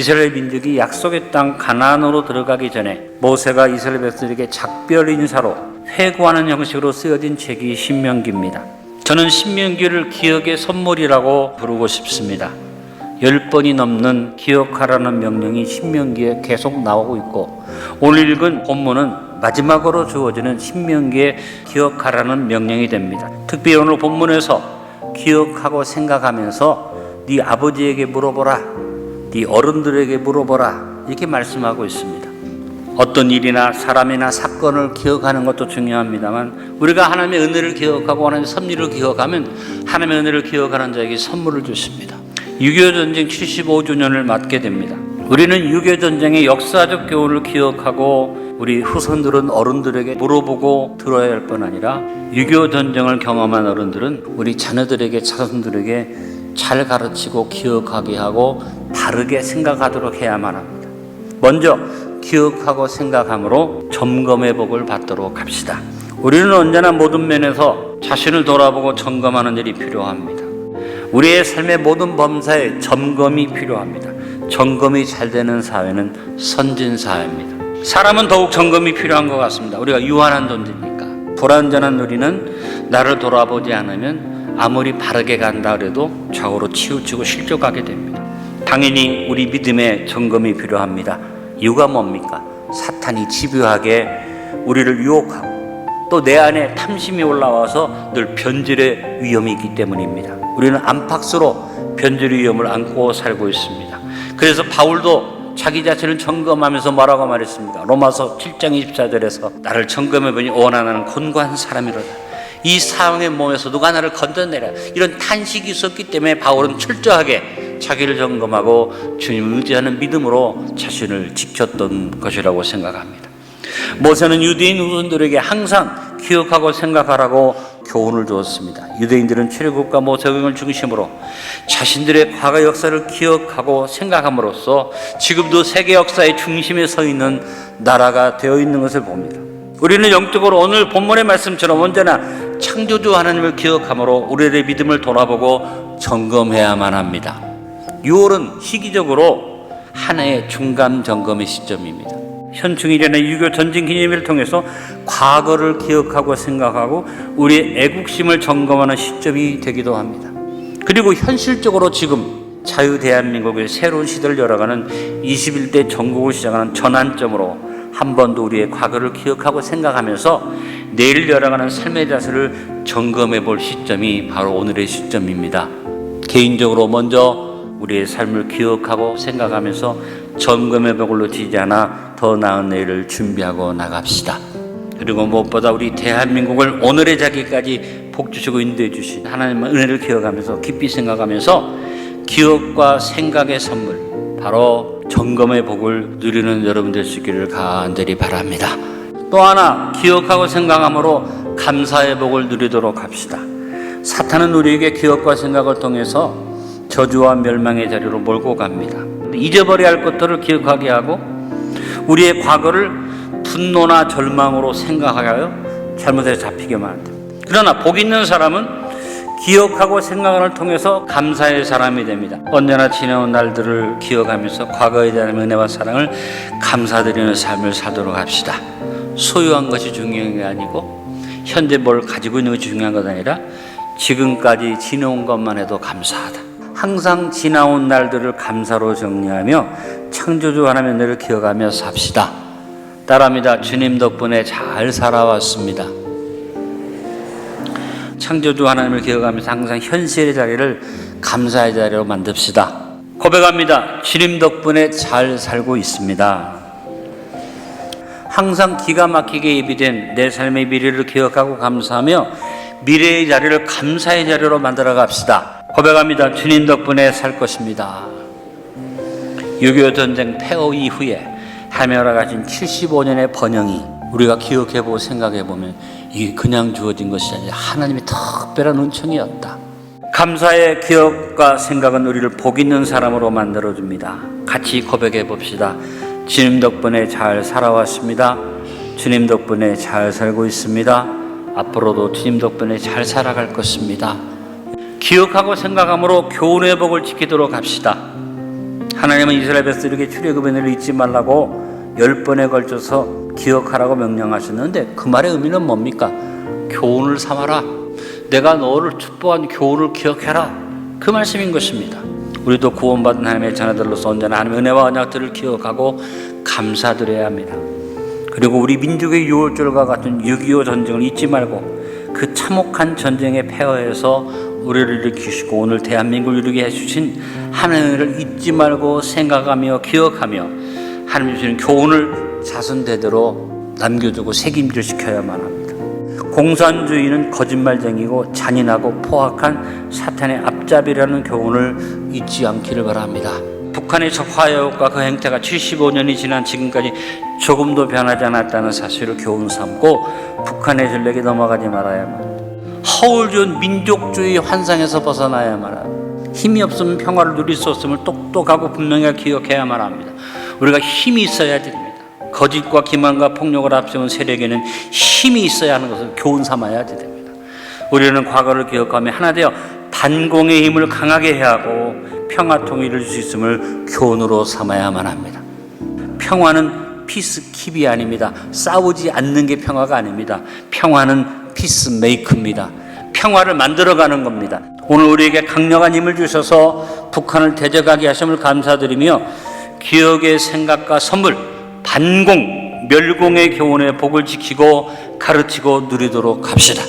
이스라엘 민족이 약속의 땅 가나안으로 들어가기 전에 모세가 이스라엘 백성에게 작별 인사로 회고하는 형식으로 쓰여진 책이 신명기입니다. 저는 신명기를 기억의 선물이라고 부르고 싶습니다. 열 번이 넘는 기억하라는 명령이 신명기에 계속 나오고 있고 오늘 읽은 본문은 마지막으로 주어지는 신명기에 기억하라는 명령이 됩니다. 특별히 오늘 본문에서 기억하고 생각하면서 네 아버지에게 물어보라, 네 어른들에게 물어보라 이렇게 말씀하고 있습니다. 어떤 일이나 사람이나 사건을 기억하는 것도 중요합니다만 우리가 하나님의 은혜를 기억하고 하나님의 섭리를 기억하면 하나님의 은혜를 기억하는 자에게 선물을 주십니다. 6.25 전쟁 75주년을 맞게 됩니다. 우리는 6.25 전쟁의 역사적 교훈을 기억하고 우리 후손들은 어른들에게 물어보고 들어야 할 뿐 아니라 6.25 전쟁을 경험한 어른들은 우리 자녀들에게 자손들에게 잘 가르치고 기억하게 하고 바르게 생각하도록 해야만 합니다. 먼저 기억하고 생각함으로 점검의 복을 받도록 합시다. 우리는 언제나 모든 면에서 자신을 돌아보고 점검하는 일이 필요합니다. 우리의 삶의 모든 범사에 점검이 필요합니다. 점검이 잘 되는 사회는 선진 사회입니다. 사람은 더욱 점검이 필요한 것 같습니다. 우리가 유한한 존재니까. 불완전한 우리는 나를 돌아보지 않으면 아무리 바르게 간다 그래도 좌우로 치우치고 실족하게 됩니다. 당연히 우리 믿음에 점검이 필요합니다. 이유가 뭡니까? 사탄이 집요하게 우리를 유혹하고 또 내 안에 탐심이 올라와서 늘 변질의 위험이 있기 때문입니다. 우리는 안팎으로 변질의 위험을 안고 살고 있습니다. 그래서 바울도 자기 자신을 점검하면서 뭐라고 말했습니까? 로마서 7장 24절에서 나를 점검해 보니 원하는 곤고한 사람이로다. 이 상황의 몸에서 누가 나를 건져내라. 이런 탄식이 있었기 때문에 바울은 철저하게 자기를 점검하고 주님을 의지하는 믿음으로 자신을 지켰던 것이라고 생각합니다. 모세는 유대인 후손들에게 항상 기억하고 생각하라고 교훈을 주었습니다. 유대인들은 출애굽과 모세경을 중심으로 자신들의 과거 역사를 기억하고 생각함으로써 지금도 세계 역사의 중심에 서 있는 나라가 되어 있는 것을 봅니다. 우리는 영적으로 오늘 본문의 말씀처럼 언제나 창조주 하나님을 기억함으로 우리의 믿음을 돌아보고 점검해야만 합니다. 6월은 시기적으로 하나의 중간 점검의 시점입니다. 현충일이나 유교 전쟁 기념일을 통해서 과거를 기억하고 생각하고 우리의 애국심을 점검하는 시점이 되기도 합니다. 그리고 현실적으로 지금 자유 대한민국의 새로운 시대를 열어가는 21대 전국을 시작하는 전환점으로 한번더 우리의 과거를 기억하고 생각하면서 내일 열어가는 삶의 자세를 점검해 볼 시점이 바로 오늘의 시점입니다. 개인적으로 먼저 우리의 삶을 기억하고 생각하면서 점검의 벽을로 지지 않아 더 나은 내일을 준비하고 나갑시다. 그리고 무엇보다 우리 대한민국을 오늘의 자기까지 복 주시고 인도해 주신 하나님의 은혜를 기억하면서 깊이 생각하면서 기억과 생각의 선물 바로 점검의 복을 누리는 여러분 있기를 간절히 바랍니다. 또 하나 기억하고 생각함으로 감사의 복을 누리도록 합시다. 사탄은 우리에게 기억과 생각을 통해서 저주와 멸망의 자리로 몰고 갑니다. 잊어버려야 할 것들을 기억하게 하고 우리의 과거를 분노나 절망으로 생각하여 잘못에 잡히게만 합니다. 그러나 복 있는 사람은 기억하고 생각을 통해서 감사의 사람이 됩니다. 언제나 지나온 날들을 기억하면서 과거에 대한 은혜와 사랑을 감사드리는 삶을 살도록 합시다. 소유한 것이 중요한 게 아니고 현재 뭘 가지고 있는 것이 중요한 것 아니라 지금까지 지나온 것만 해도 감사하다. 항상 지나온 날들을 감사로 정리하며 창조주 은혜를 기억하며 삽시다. 따라합니다. 주님 덕분에 잘 살아왔습니다. 창조주 하나님을 기억하면서 항상 현실의 자리를 감사의 자리로 만듭시다. 고백합니다. 주님 덕분에 잘 살고 있습니다. 항상 기가 막히게 예비된 내 삶의 미래를 기억하고 감사하며 미래의 자리를 감사의 자리로 만들어 갑시다. 고백합니다. 주님 덕분에 살 것입니다. 6.25 전쟁 폐허 이후에 하나님으로 가진 75년의 번영이 우리가 기억해보고 생각해보면 이게 그냥 주어진 것이 아니라 하나님의 특별한 은총이었다. 감사의 기억과 생각은 우리를 복 있는 사람으로 만들어줍니다. 같이 고백해 봅시다. 주님 덕분에 잘 살아왔습니다. 주님 덕분에 잘 살고 있습니다. 앞으로도 주님 덕분에 잘 살아갈 것입니다. 기억하고 생각함으로 교훈의 복을 지키도록 합시다. 하나님은 이스라엘 백성에게 출애굽의 은혜를 잊지 말라고 열 번에 걸쳐서 기억하라고 명령하셨는데 그 말의 의미는 뭡니까? 교훈을 삼아라. 내가 너를 축복한 교훈을 기억해라. 그 말씀인 것입니다. 우리도 구원받은 하나님의 자녀들로서 언제나 하나님의 은혜와 언약들을 기억하고 감사드려야 합니다. 그리고 우리 민족의 6월절과 같은 6.25 전쟁을 잊지 말고 그 참혹한 전쟁의 폐허에서 우리를 일으키시고 오늘 대한민국을 이루게 해주신 하나님을 잊지 말고 생각하며 기억하며 하나님 주시는 교훈을 자손대대로 남겨두고 책임질 시켜야만 합니다. 공산주의는 거짓말쟁이고 잔인하고 포악한 사탄의 앞잡이라는 교훈을 잊지 않기를 바랍니다. 북한의 저 화해와 그 행태가 75년이 지난 지금까지 조금도 변하지 않았다는 사실을 교훈 삼고 북한의 전략에 넘어가지 말아야만. 허울준 민족주의 환상에서 벗어나야만. 힘이 없으면 평화를 누릴 수 없음을 똑똑하고 분명히 기억해야만 합니다. 우리가 힘이 있어야 됩니다. 거짓과 기만과 폭력을 앞세운 세력에는 힘이 있어야 하는 것을 교훈 삼아야 됩니다. 우리는 과거를 기억하며 하나 되어 반공의 힘을 강하게 해야 하고 평화 통일을 줄 수 있음을 교훈으로 삼아야만 합니다. 평화는 피스킵이 아닙니다. 싸우지 않는 게 평화가 아닙니다. 평화는 피스메이크입니다. 평화를 만들어가는 겁니다. 오늘 우리에게 강력한 힘을 주셔서 북한을 대적하게 하심을 감사드리며 기억의 생각과 선물, 반공, 멸공의 교훈의 복을 지키고 가르치고 누리도록 합시다.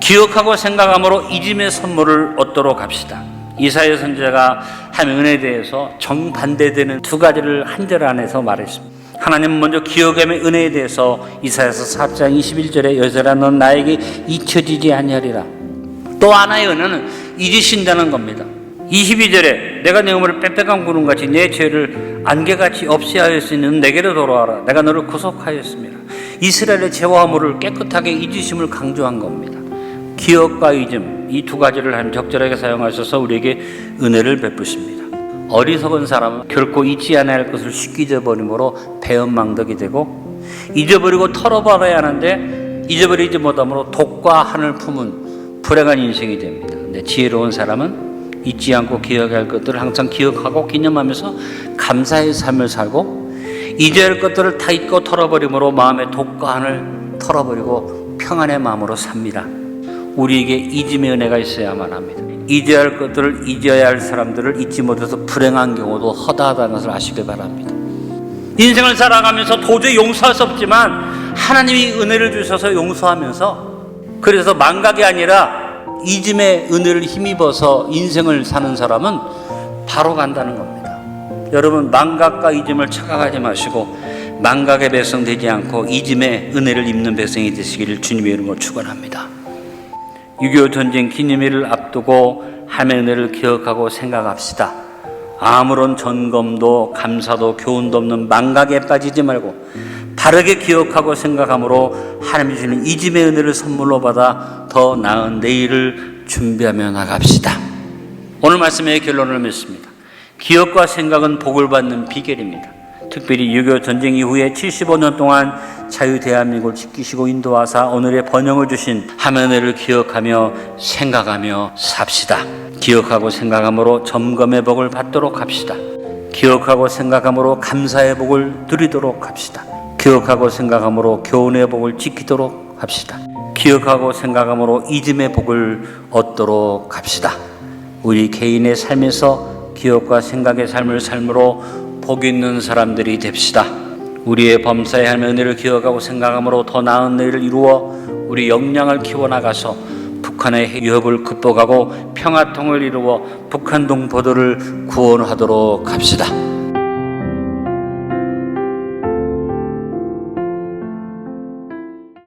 기억하고 생각함으로 이짐의 선물을 얻도록 합시다. 이사야 선지자가 하나님 은혜에 대해서 정반대되는 두 가지를 한 절 안에서 말했습니다. 하나님은 먼저 기억함의 은혜에 대해서 이사야서 4장 21절에 여자라 넌 나에게 잊혀지지 아니하리라. 또 하나의 은혜는 잊으신다는 겁니다. 22절에 내가 내 몸을 빽빽한 구름같이 내 죄를 안개같이 없애하였으니 내게로 돌아와라. 내가 너를 구속하였습니다. 이스라엘의 죄와 허물을 깨끗하게 잊으심을 강조한 겁니다. 기억과 잊음 이 두 가지를 하나님 적절하게 사용하셔서 우리에게 은혜를 베푸십니다. 어리석은 사람은 결코 잊지 않아야 할 것을 쉽게 잊어버림으로 배은망덕이 되고 잊어버리고 털어버려야 하는데 잊어버리지 못함으로 독과 한을 품은 불행한 인생이 됩니다. 근데 지혜로운 사람은 잊지 않고 기억해야 할 것들을 항상 기억하고 기념하면서 감사의 삶을 살고 잊어야 할 것들을 다 잊고 털어버림으로 마음의 독과 한을 털어버리고 평안의 마음으로 삽니다. 우리에게 잊음의 은혜가 있어야만 합니다. 잊어야 할 것들을 잊어야 할 사람들을 잊지 못해서 불행한 경우도 허다하다는 것을 아시길 바랍니다. 인생을 살아가면서 도저히 용서할 수 없지만 하나님이 은혜를 주셔서 용서하면서 그래서 망각이 아니라 잊음의 은혜를 힘입어서 인생을 사는 사람은 바로 간다는 겁니다. 여러분 망각과 잊음을 착각하지 마시고 망각의 백성 되지 않고 잊음의 은혜를 입는 백성이 되시기를 주님의 이름으로 축원합니다. 6.25 전쟁 기념일을 앞두고 하나님의 은혜를 기억하고 생각합시다. 아무런 점검도 감사도 교훈도 없는 망각에 빠지지 말고 바르게 기억하고 생각함으로 하나님 주시는 이짐의 은혜를 선물로 받아 더 나은 내일을 준비하며 나갑시다. 오늘 말씀의 결론을 맺습니다. 기억과 생각은 복을 받는 비결입니다. 특별히 6.25 전쟁 이후에 75년 동안 자유 대한민국을 지키시고 인도하사 오늘의 번영을 주신 하나님을 기억하며 생각하며 삽시다. 기억하고 생각함으로 점검의 복을 받도록 합시다. 기억하고 생각함으로 감사의 복을 누리도록 합시다. 기억하고 생각함으로 교훈의 복을 지키도록 합시다. 기억하고 생각함으로 잊음의 복을 얻도록 합시다. 우리 개인의 삶에서 기억과 생각의 삶을 삶으로 복 있는 사람들이 됩시다. 우리의 범사에 하나님의 은혜를 기억하고 생각함으로 더 나은 내일을 이루어 우리 역량을 키워나가서 북한의 위협을 극복하고 평화통을 이루어 북한 동포들을 구원하도록 합시다.